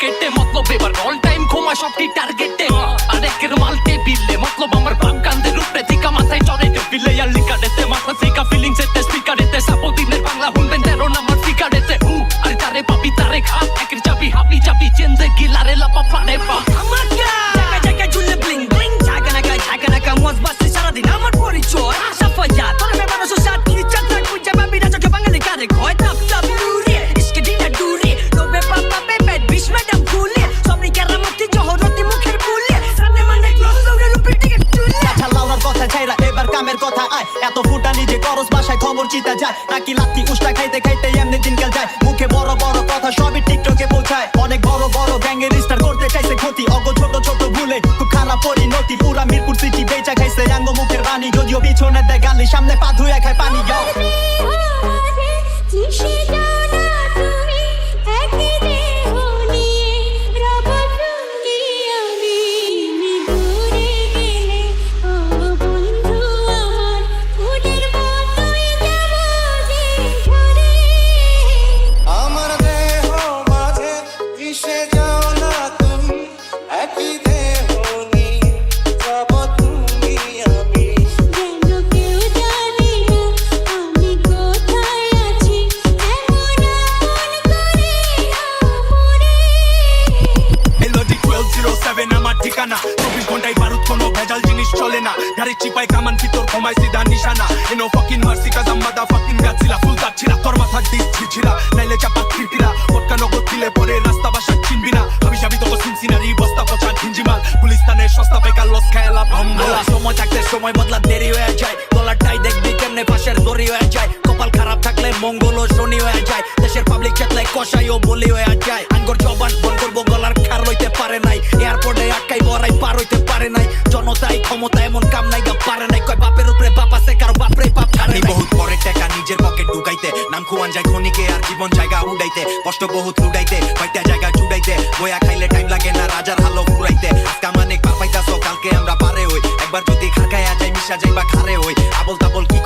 কেটে মতলব এবার all time ঘুমা সবটি টার্গেটে আরেকের মালতে বিলে, মতলব আমার বাপ কান্দে রূপে থিকা মাথায় চড়ে বিলে আর লিকারেতে, মাথা থিকা ফিলিংস এতে স্পিকারেতে সাপো দিনের বাংলা হুনবেন তেরো নাম্বার ফিকারেতে উ, আরে তারে পাপি তারে ঘাত একের চাবি হাপি চাবি, চেন্দে আয় এত ফুটানি যে করস বাসায় খবর চিতা যায়। নাকি লাত্তি উষ্টা খাইতে খাইতে এমনি দিনকাল যায়। মুখে বড় বড় কথা সবই টিকটকে পৌঁছায়। অনেক বড় বড় ব্যাঙ্গে রিস্টার করতে চাইছে ক্ষতি। অগ ছোট ছোট ভুলে খুব খারাপ পরিণতি। পুরা মিরপুর সিটি বেচা খাইছে রাঙ্গ মুখের রানী যদিও পিছনে দেয় গালি, সামনে পা মিশে যাও না তুমি একই দেহ নিয়ে যাব তুমি আমি। মেলোডি টুয়েলভ জিরো সেভেন আমার ঠিকানা। চব্বিশ ঘন্টায় বারুদ কোনো ভেজাল জিনিস চলে না। গাড়ি চিপাই কামান ভিতর সিধা নিশানা। এনো ফাকিন মারসি কাজাম মাদা ফাকিন গাছিলা ফুল তাচ্ছিলা তোর মাথা দিস ছিছিলা নাইলে চাপা খিটিলা পটকা নগদ পরে খেলা সময় থাকতে সময় বদলা দেরি হয়ে যায়। ডলারটাই দেখবি কেমনে পাশের দড়ি হয়ে যায়। কপাল খারাপ থাকলে মঙ্গল ও শনি হয়ে যায়। দেশের পাবলিক চেতলে কষাই ও বলি হয়ে যায়। আঙ্গর জবান বন করব গলার খার লইতে পারে নাই। এয়ারপোর্টে আটকাই বড়াই পার হইতে পারে নাই। জনতাই ক্ষমতা এমন কাম নাই গা পারে নাই। কয় বাপের উপরে বাপ আছে কারও বাপরে বাপ ছাড়ে। বহুত পরের টাকা নিজের পকেট ঢুকাইতে নাম খুয়ান যায় খনিকে আর জীবন জায়গা উড়াইতে। কষ্ট বহুত লুডাইতে কয়টা জায়গা চুড়াইতে বয়া খাইলে টাইম লাগে না রাজার হালো ফুরাইতে। আজকা মানে পার যাই বা খারে ওই। আবল তাবল কি